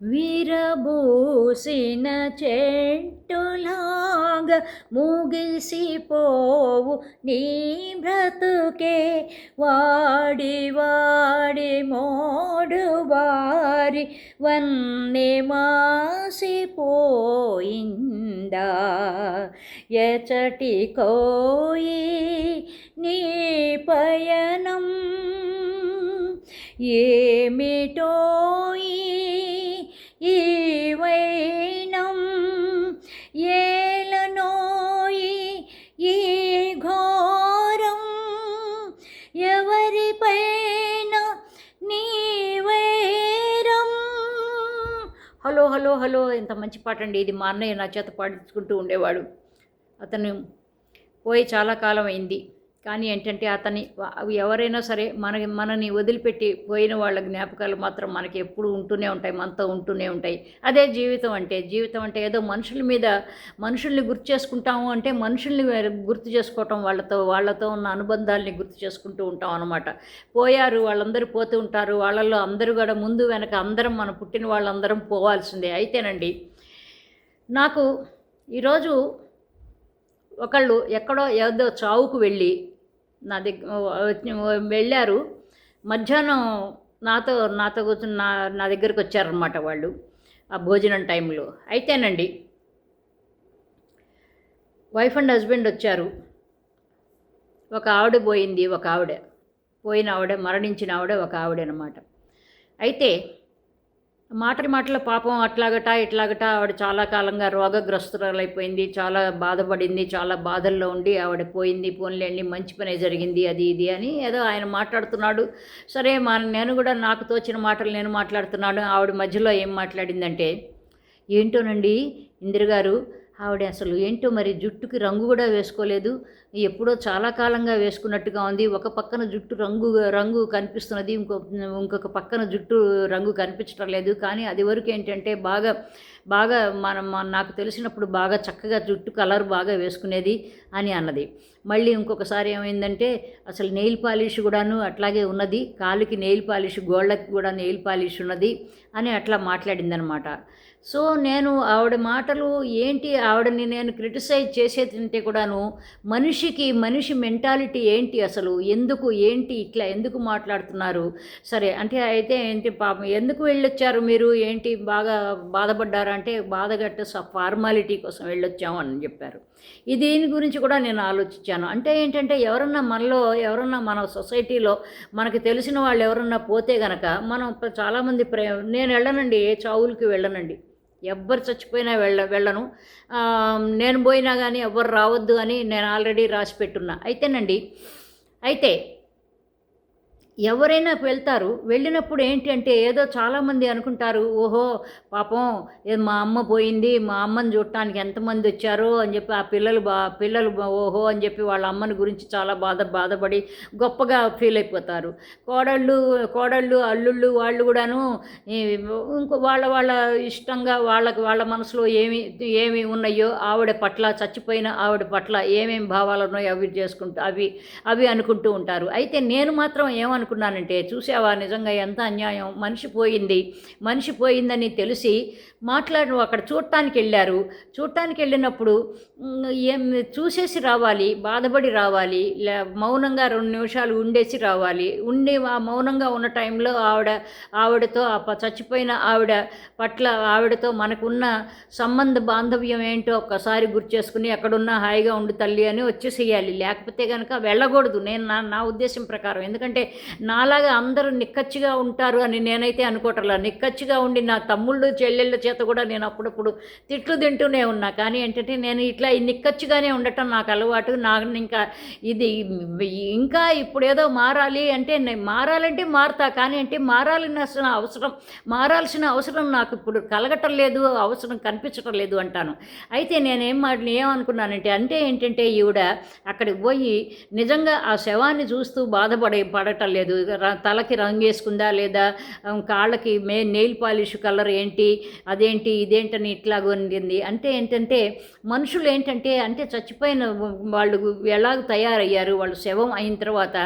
విరబూసిన చెట్టులాగా ముగిసిపోవు నీ బ్రతుకే వాడి వాడి మోడు వారి వన్నె మాసిపోయిందా ఎచటి కోయి నీ పయనం ఏమిటోయి హలో హలో ఎంత మంచి పాట అండి ఇది మా అన్నయ్య నా చేత పాడించుకుంటూ ఉండేవాడు. అతను పోయి చాలా కాలం అయింది. కానీ ఏంటంటే అతని అవి ఎవరైనా సరే మన మనని వదిలిపెట్టి పోయిన వాళ్ళ జ్ఞాపకాలు మాత్రం మనకి ఎప్పుడు ఉంటూనే ఉంటాయి మనతో ఉంటూనే ఉంటాయి. అదే జీవితం అంటే జీవితం అంటే ఏదో మనుషుల మీద మనుషుల్ని గుర్తు చేసుకుంటాము అంటే మనుషుల్ని గుర్తు చేసుకోవటం వాళ్ళతో వాళ్ళతో ఉన్న అనుబంధాలని గుర్తు చేసుకుంటూ ఉంటాం అనమాట పోయారు వాళ్ళందరూ పోతూ ఉంటారు వాళ్ళల్లో అందరూ కూడా ముందు వెనక అందరం మన పుట్టిన వాళ్ళందరం పోవాల్సిందే అయితేనండి. నాకు ఈరోజు ఒకళ్ళు ఎక్కడో ఏదో చావుకు వెళ్ళి నా దగ్గర వెళ్ళారు. మధ్యాహ్నం నాతో నాతో కూర్చుని నా నా దగ్గరకు వచ్చారనమాట వాళ్ళు ఆ భోజనం టైంలో. అయితేనండి వైఫ్ అండ్ హస్బెండ్ వచ్చారు. ఒక ఆవిడ పోయింది ఒక ఆవిడ. పోయిన ఆవిడ మరణించిన ఆవిడ ఒక ఆవిడ అనమాట అయితే మాటలు మాటల పాపం అట్లాగట ఇట్లాగట. ఆవిడ చాలా కాలంగా రోగగ్రస్తురాలైపోయింది చాలా బాధపడింది చాలా బాధల్లో ఉండి ఆవిడ పోయింది పోన్లేండి మంచి పనే జరిగింది అది ఇది అని ఏదో ఆయన మాట్లాడుతున్నాడు. సరే మా నేను కూడా నాకు తోచిన మాటలు నేను మాట్లాడుతున్నాను. ఆవిడ మధ్యలో ఏం మాట్లాడిందంటే ఏంటోనండి ఇందిరగారు ఆవిడ అసలు ఏంటో మరి జుట్టుకి రంగు కూడా వేసుకోలేదు. ఎప్పుడో చాలా కాలంగా వేసుకున్నట్టుగా ఉంది. ఒక పక్కన జుట్టు రంగు రంగు కనిపిస్తున్నది. ఇంకో ఇంకొక పక్కన జుట్టు రంగు కనిపించడం లేదు. కానీ అది వరకు ఏంటంటే బాగా బాగా మనం నాకు తెలిసినప్పుడు బాగా చక్కగా జుట్టు కలర్ బాగా వేసుకునేది అని అన్నది. మళ్ళీ ఇంకొకసారి ఏమైందంటే అసలు నెయిల్ పాలిష్ కూడాను అట్లాగే ఉన్నది. కాలుకి నెయిల్ పాలిష్ గోళ్ళకి కూడా నెయిల్ పాలిష్ ఉన్నది అని అట్లా మాట్లాడిందనమాట. సో నేను ఆవిడ మాటలు ఏంటి? ఆవిడని నేను క్రిటిసైజ్ చేసేదంటే కూడాను మనిషికి మనిషి మెంటాలిటీ ఏంటి అసలు? ఎందుకు? ఏంటి ఇట్లా? ఎందుకు మాట్లాడుతున్నారు? సరే అంటే అయితే ఏంటి పాపం ఎందుకు వెళ్ళొచ్చారు మీరు? ఏంటి బాగా బాధపడ్డారంటే బాధగట్ట ఫార్మాలిటీ కోసం వెళ్ళొచ్చాము అని చెప్పారు. దీని గురించి కూడా నేను ఆలోచించాను. అంటే ఏంటంటే ఎవరన్నా మనలో ఎవరన్నా మన సొసైటీలో మనకి తెలిసిన వాళ్ళు ఎవరన్నా పోతే గనక మనం చాలామంది ప్రే నేను వెళ్ళనండి ఏ చావులకి వెళ్ళనండి. ఎవ్వరు చచ్చిపోయినా వెళ్ళ వెళ్ళను. నేను పోయినా కానీ ఎవ్వరు రావద్దు అని నేను ఆల్రెడీ రాసి పెట్టున్నా. అయితేనండి అయితే ఎవరైనా వెళ్తారు వెళ్ళినప్పుడు ఏంటి అంటే ఏదో చాలామంది అనుకుంటారు ఓహో పాపం మా అమ్మ పోయింది మా అమ్మని చూడటానికి ఎంతమంది వచ్చారో అని చెప్పి ఆ పిల్లలు బా పిల్లలు ఓహో అని చెప్పి వాళ్ళ అమ్మని గురించి చాలా బాధ బాధపడి గొప్పగా ఫీల్ అయిపోతారు. కోడళ్ళు కోడళ్ళు అల్లుళ్ళు వాళ్ళు కూడాను ఇంకో వాళ్ళ వాళ్ళ ఇష్టంగా వాళ్ళకి వాళ్ళ మనసులో ఏమి ఏమి ఉన్నాయో ఆవిడ పట్ల చచ్చిపోయిన ఆవిడ పట్ల ఏమేమి భావాలు ఉన్నాయో అవి చేసుకుంటూ అవి అవి అనుకుంటూ ఉంటారు. అయితే నేను మాత్రం ఏమను అనుకున్నానంటే చూసావా నిజంగా ఎంత అన్యాయం? మనిషి పోయింది. మనిషి పోయిందని తెలిసి మాట్లాడు అక్కడ చూడటానికి వెళ్ళారు. చూడటానికి వెళ్ళినప్పుడు ఏం చూసేసి రావాలి బాధపడి రావాలి మౌనంగా రెండు నిమిషాలు ఉండేసి రావాలి. ఉండి ఆ మౌనంగా ఉన్న టైంలో ఆవిడ ఆవిడతో చచ్చిపోయిన ఆవిడ పట్ల ఆవిడతో మనకున్న సంబంధ బాంధవ్యం ఏంటో ఒక్కసారి గుర్తు చేసుకుని ఎక్కడున్నా హాయిగా ఉండు తల్లి అని వచ్చేసేయాలి. లేకపోతే కనుక వెళ్ళకూడదు. నేను నా నా ఉద్దేశం ప్రకారం. ఎందుకంటే నాలాగా అందరూ నిక్కచ్చిగా ఉంటారు అని నేనైతే అనుకోవట్లా. నిక్కచ్చిగా ఉండి నా తమ్ముళ్ళు చెల్లెళ్ళ చేత కూడా నేను అప్పుడప్పుడు తిట్లు తింటూనే ఉన్నా. కానీ ఏంటంటే నేను ఇట్లా నిక్కచ్చిగానే ఉండటం నాకు అలవాటు. నాకు ఇంకా ఇది ఇంకా ఇప్పుడు ఏదో మారాలి అంటే మారాలంటే మారుతా. కానీ అంటే మారాల్సిన అవసరం మారాల్సిన అవసరం నాకు ఇప్పుడు కలగటం లేదు అవసరం కనిపించటం లేదు అంటాను. అయితే నేనేం మాట ఏమనుకున్నానంటే అంటే ఏంటంటే ఈవిడ అక్కడికి పోయి నిజంగా ఆ శవాన్ని చూస్తూ బాధపడే పడటం లేదు. లేదు. తలకి రంగు వేసుకుందా లేదా? కాళ్ళకి మే నెయిల్ పాలిష్ కలర్ ఏంటి? అదేంటి? ఇదేంటని ఇట్లాగ ఉండింది అంటే ఏంటంటే మనుషులు ఏంటంటే అంటే చచ్చిపోయిన వాళ్ళు ఎలా తయారయ్యారు? వాళ్ళు శవం అయిన తర్వాత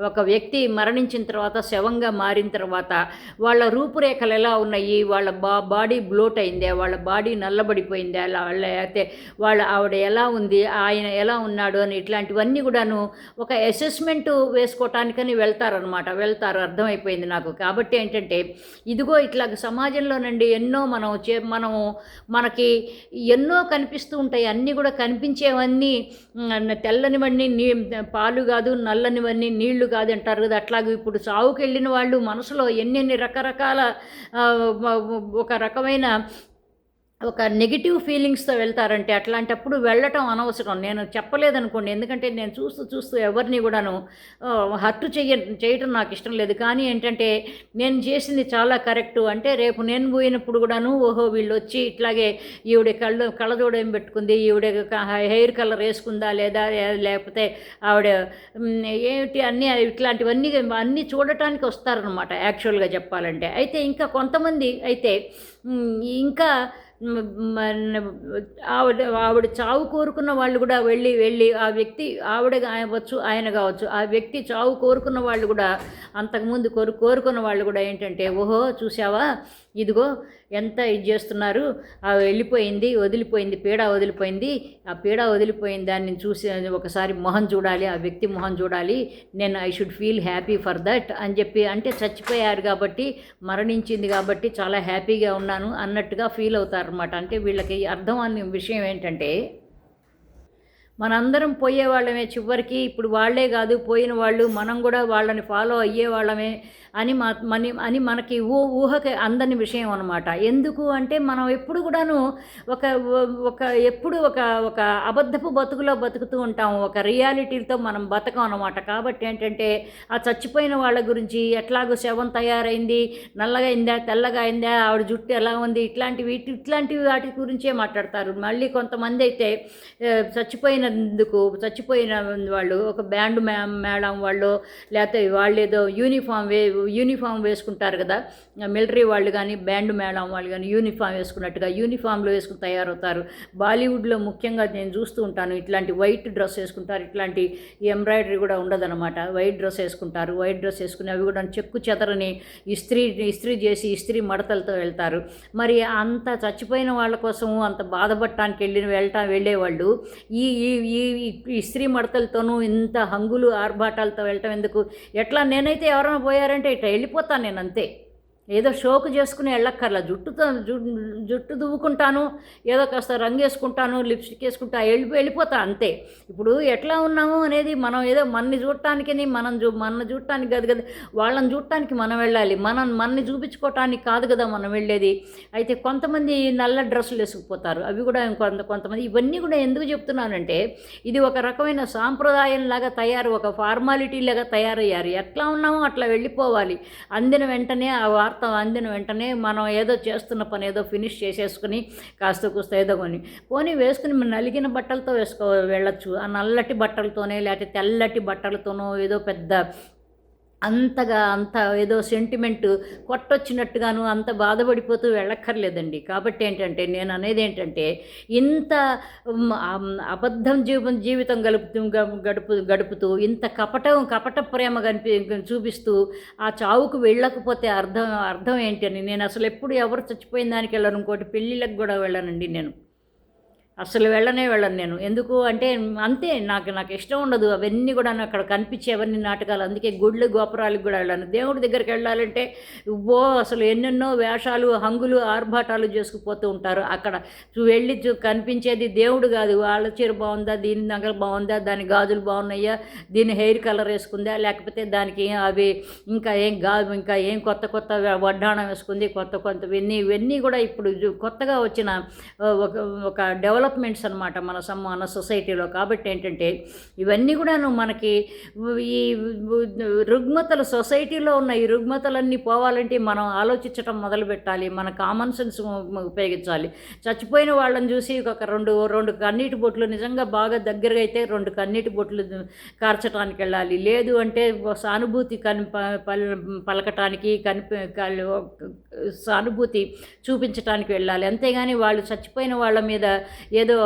ఒక వ్యక్తి మరణించిన తర్వాత శవంగా మారిన తర్వాత వాళ్ళ రూపురేఖలు ఎలా ఉన్నాయి? వాళ్ళ బా బాడీ బ్లోట్ అయిందే? వాళ్ళ బాడీ నల్లబడిపోయిందే? అలా వాళ్ళ అయితే వాళ్ళ ఆవిడ ఎలా ఉంది? ఆయన ఎలా ఉన్నాడు? అని ఇట్లాంటివన్నీ కూడాను ఒక అసెస్మెంట్ వేసుకోవటానికని వెళ్తారనమాట. వెళ్తారు అర్థమైపోయింది నాకు. కాబట్టి ఏంటంటే ఇదిగో ఇట్లా సమాజంలోనండి ఎన్నో మనం చే మనము మనకి ఎన్నో కనిపిస్తూ ఉంటాయి. అన్నీ కూడా కనిపించేవన్నీ తెల్లనివన్నీ నీ పాలు కాదు నల్లనివన్నీ నీళ్ళు కాదు అంటారు కదా. అట్లాగే ఇప్పుడు చావుకి వెళ్ళిన వాళ్ళు మనసులో ఎన్నెన్ని రకరకాల ఒక రకమైన ఒక నెగిటివ్ ఫీలింగ్స్తో వెళ్తారంటే అట్లాంటప్పుడు వెళ్ళటం అనవసరం. నేను చెప్పలేదనుకోండి. ఎందుకంటే నేను చూస్తూ చూస్తూ ఎవరిని కూడాను హర్ట్ చెయ్య చేయటం నాకు ఇష్టం లేదు. కానీ ఏంటంటే నేను చేసింది చాలా కరెక్టు అంటే రేపు నేను పోయినప్పుడు కూడాను ఓహో వీళ్ళు వచ్చి ఇట్లాగే ఈవిడ కళ్ళు కళ్ళజోడు ఏం పెట్టుకుంది ఈవిడ హెయిర్ కలర్ వేసుకుందా లేదా లేకపోతే ఆవిడ ఏమిటి అన్నీ ఇట్లాంటివన్నీ అన్నీ చూడటానికి వస్తారనమాట యాక్చువల్గా చెప్పాలంటే. అయితే ఇంకా కొంతమంది అయితే ఇంకా ఆవిడ ఆవిడ చావు కోరుకున్న వాళ్ళు కూడా వెళ్ళి వెళ్ళి ఆ వ్యక్తి ఆవిడ కావచ్చు ఆయన కావచ్చు ఆ వ్యక్తి చావు కోరుకున్న వాళ్ళు కూడా అంతకుముందు కోరు కోరుకున్న వాళ్ళు కూడా ఏంటంటే ఓహో చూసావా ఇదిగో ఎంత ఇది చేస్తున్నారు? ఆ వెళ్ళిపోయింది వదిలిపోయింది పీడ వదిలిపోయింది. ఆ పీడ వదిలిపోయిన దాన్ని చూసి ఒకసారి మొహం చూడాలి ఆ వ్యక్తి మొహం చూడాలి. నేను I should feel happy for that అని చెప్పి అంటే చచ్చిపోయారు కాబట్టి మరణించింది కాబట్టి చాలా హ్యాపీగా ఉన్నాను అన్నట్టుగా ఫీల్ అవుతారు. అనమాట అంటే వీళ్ళకి అర్థం అనే విషయం ఏంటంటే మనందరం పోయే వాళ్ళమే చివరికి. ఇప్పుడు వాళ్ళే కాదు పోయిన వాళ్ళు మనం కూడా వాళ్ళని ఫాలో అయ్యే వాళ్ళమే అని మా మని అని మనకి ఊ ఊహకి అందని విషయం అనమాట ఎందుకు అంటే మనం ఎప్పుడు కూడాను ఒక ఒక ఎప్పుడు ఒక ఒక అబద్ధపు బతుకులో బతుకుతూ ఉంటాం. ఒక రియాలిటీతో మనం బతకం అనమాట కాబట్టి ఏంటంటే ఆ చచ్చిపోయిన వాళ్ళ గురించి ఎట్లాగో శవం తయారైంది నల్లగా అయిందా తెల్లగా అయిందా ఆవిడ జుట్టు ఎలా ఉంది ఇట్లాంటివి ఇట్లాంటివి వాటి గురించే మాట్లాడతారు. మళ్ళీ కొంతమంది అయితే చచ్చిపోయిన చనిపోయినందుకు చచ్చిపోయిన వాళ్ళు ఒక బ్యాండ్ మే మేడం వాళ్ళు లేకపోతే వాళ్ళు ఏదో యూనిఫామ్ వే యూనిఫామ్ వేసుకుంటారు కదా మిలిటరీ వాళ్ళు కానీ బ్యాండ్ మేడం వాళ్ళు కానీ యూనిఫామ్ వేసుకున్నట్టుగా యూనిఫామ్లో వేసుకుని తయారవుతారు. బాలీవుడ్లో ముఖ్యంగా నేను చూస్తూ ఉంటాను ఇట్లాంటి వైట్ డ్రెస్ వేసుకుంటారు ఇట్లాంటి ఎంబ్రాయిడరీ కూడా ఉండదన్నమాట. వైట్ డ్రెస్ వేసుకుంటారు వైట్ డ్రెస్ వేసుకుని అవి కూడా చెక్కు చెదరని ఇస్త్రీ ఇస్త్రీ చేసి ఇస్త్రీ మడతలతో వెళ్తారు. మరి అంత చచ్చిపోయిన వాళ్ళ కోసం అంత బాధపడటానికి వెళ్ళిన వెళ్ళటం వెళ్ళేవాళ్ళు ఈ ఈ ఈ ఇస్త్రీ మడతలతోనూ ఇంత హంగులు ఆర్భాటాలతో వెళ్ళటం ఎందుకు? ఎట్లా? నేనైతే ఎవరైనా పోయారంటే ఇట్లా వెళ్ళిపోతాను నేను అంతే. ఏదో షోకు చేసుకుని వెళ్ళక్కర్లా జుట్టుతో జు- జుట్టు దువ్వుకుంటాను ఏదో కాస్త రంగు వేసుకుంటాను లిప్స్టిక్ వేసుకుంటా వెళ్ళి వెళ్ళిపోతా అంతే. ఇప్పుడు ఎట్లా ఉన్నాము అనేది మనం ఏదో మనని చూడటానికి మనం చూ మన చూడటానికి కాదు కదా వాళ్ళని చూడటానికి మనం వెళ్ళాలి. మనం మనని చూపించుకోవటానికి కాదు కదా మనం వెళ్ళేది. అయితే కొంతమంది నల్ల డ్రెస్సులు వేసుకుపోతారు. అవి కూడా ఇంకొంత కొంతమంది ఇవన్నీ కూడా ఎందుకు చెప్తున్నానంటే ఇది ఒక రకమైన సాంప్రదాయంలాగా తయారు ఒక ఫార్మాలిటీ లాగా తయారయ్యారు. ఎట్లా ఉన్నామో అట్లా వెళ్ళిపోవాలి. అందిన వెంటనే ఆ వార్త అందిన వెంటనే మనం ఏదో చేస్తున్న పని ఏదో ఫినిష్ చేసేసుకుని కాస్త కూస్త ఏదో కొని పోనీ వేసుకుని నలిగిన బట్టలతో వేసుకో వెళ్ళచ్చు. ఆ నల్లటి బట్టలతోనే లేకపోతే తెల్లటి బట్టలతోనో ఏదో పెద్ద అంతగా అంత ఏదో సెంటిమెంట్ కొట్టొచ్చినట్టుగాను అంత బాధపడిపోతూ వెళ్ళక్కర్లేదండి. కాబట్టి ఏంటంటే నేను అనేది ఏంటంటే ఇంత అబద్ధం జీవం జీవితం గడుపుతూ గడుపు గడుపుతూ ఇంత కపటం కపట ప్రేమ కనిపి చూపిస్తూ ఆ చావుకు వెళ్ళకపోతే అర్థం అర్థం ఏంటని నేను అసలు ఎప్పుడు ఎవరు చచ్చిపోయిన దానికి వెళ్ళను ఇంకోటి పెళ్ళిళ్ళకి కూడా వెళ్ళానండి నేను. అసలు వెళ్ళనే వెళ్ళను నేను. ఎందుకు అంటే అంతే నాకు నాకు ఇష్టం ఉండదు. అవన్నీ కూడా నాకు అక్కడ కనిపించేవన్నీ నాటకాలు. అందుకే గుళ్ళు గోపురాలకు కూడా వెళ్ళాను. దేవుడి దగ్గరికి వెళ్ళాలంటే ఓ అసలు ఎన్నెన్నో వేషాలు హంగులు ఆర్భాటాలు చేసుకుపోతూ ఉంటారు. అక్కడ చూ- వెళ్ళి చూ కనిపించేది దేవుడు కాదు. వాళ్ళ చీర బాగుందా? దీని నగలు బాగుందా? దాని గాజులు బాగున్నాయా? దీని హెయిర్ కలర్ వేసుకుందా? లేకపోతే దానికి అవి ఇంకా ఏం గాజు ఇంకా ఏం కొత్త కొత్త వడ్డాణం వేసుకుంది? కొత్త కొత్త ఇవన్నీ ఇవన్నీ కూడా ఇప్పుడు కొత్తగా వచ్చిన ఒక ఒక డెవలప్ డెవలప్మెంట్స్ అనమాట మన సమ్ మన సొసైటీలో కాబట్టి ఏంటంటే ఇవన్నీ కూడాను మనకి ఈ రుగ్మతలు సొసైటీలో ఉన్న ఈ రుగ్మతలన్నీ పోవాలంటే మనం ఆలోచించడం మొదలు పెట్టాలి మన కామన్ సెన్స్ ఉపయోగించాలి. చచ్చిపోయిన వాళ్ళని చూసి ఒక రెండు రెండు కన్నీటి బొట్లు నిజంగా బాగా దగ్గరగా అయితే రెండు కన్నీటి బొట్లు కార్చడానికి వెళ్ళాలి. లేదు అంటే సానుభూతి కని పలకటానికి కనిపి సానుభూతి చూపించడానికి వెళ్ళాలి. అంతేగాని వాళ్ళు చచ్చిపోయిన వాళ్ళ మీద ఏదో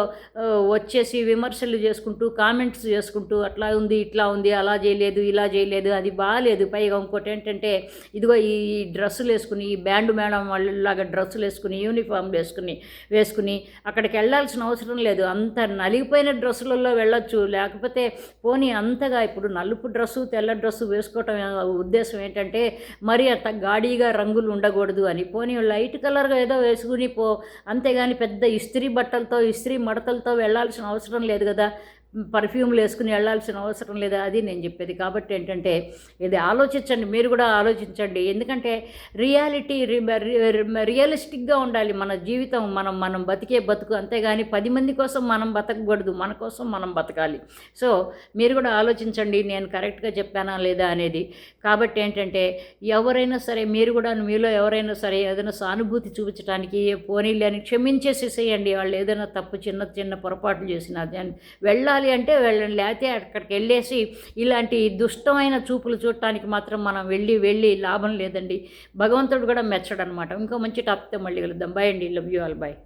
వచ్చేసి విమర్శలు చేసుకుంటూ కామెంట్స్ చేసుకుంటూ అట్లా ఉంది ఇట్లా ఉంది అలా చేయలేదు ఇలా చేయలేదు అది బాగాలేదు పైగా ఇంకోటి ఏంటంటే ఇదిగో ఈ డ్రెస్సులు వేసుకుని ఈ బ్యాండ్ మేడం వాళ్ళలాగా డ్రెస్సులు వేసుకుని యూనిఫామ్ వేసుకుని వేసుకుని అక్కడికి వెళ్ళాల్సిన అవసరం లేదు. అంత నలిగిపోయిన డ్రెస్సులలో వెళ్ళొచ్చు. లేకపోతే పోనీ అంతగా ఇప్పుడు నలుపు డ్రెస్సు తెల్ల డ్రెస్సు వేసుకోవటం ఉద్దేశం ఏంటంటే మరి అంత గాడీగా రంగులు ఉండకూడదు అని. పోనీ లైట్ కలర్గా ఏదో వేసుకుని పో. అంతేగాని పెద్ద ఇస్త్రీ బట్టలతో ఇస్త్రీ మడతలతో వెళ్ళాల్సిన అవసరం లేదు కదా. పర్ఫ్యూమ్లు వేసుకుని వెళ్ళాల్సిన అవసరం లేదా అది నేను చెప్పేది. కాబట్టి ఏంటంటే ఇది ఆలోచించండి మీరు కూడా ఆలోచించండి. ఎందుకంటే రియాలిటీ రియలిస్టిక్గా ఉండాలి మన జీవితం. మనం మనం బతికే బతుకు అంతేగాని పది మంది కోసం మనం బతకూడదు మన కోసం మనం బతకాలి. సో మీరు కూడా ఆలోచించండి నేను కరెక్ట్గా చెప్పానా లేదా అనేది. కాబట్టి ఏంటంటే ఎవరైనా సరే మీరు కూడా మీలో ఎవరైనా సరే ఏదైనా సానుభూతి చూపించడానికి పోనీ అని క్షమించేసేసేయండి. వాళ్ళు ఏదైనా తప్పు చిన్న చిన్న పొరపాట్లు చేసినా వెళ్ళాలి వెళ్ళాలి అంటే వెళ్ళండి. లేకపోతే అక్కడికి వెళ్ళేసి ఇలాంటి దుష్టమైన చూపులు చూడటానికి మాత్రం మనం వెళ్ళి వెళ్ళి లాభం లేదండి. భగవంతుడు కూడా మెచ్చడనమాట ఇంకో మంచి టాపిక్తో మళ్ళీ వెళ్దాం బాయ్ అండి. Love you all bye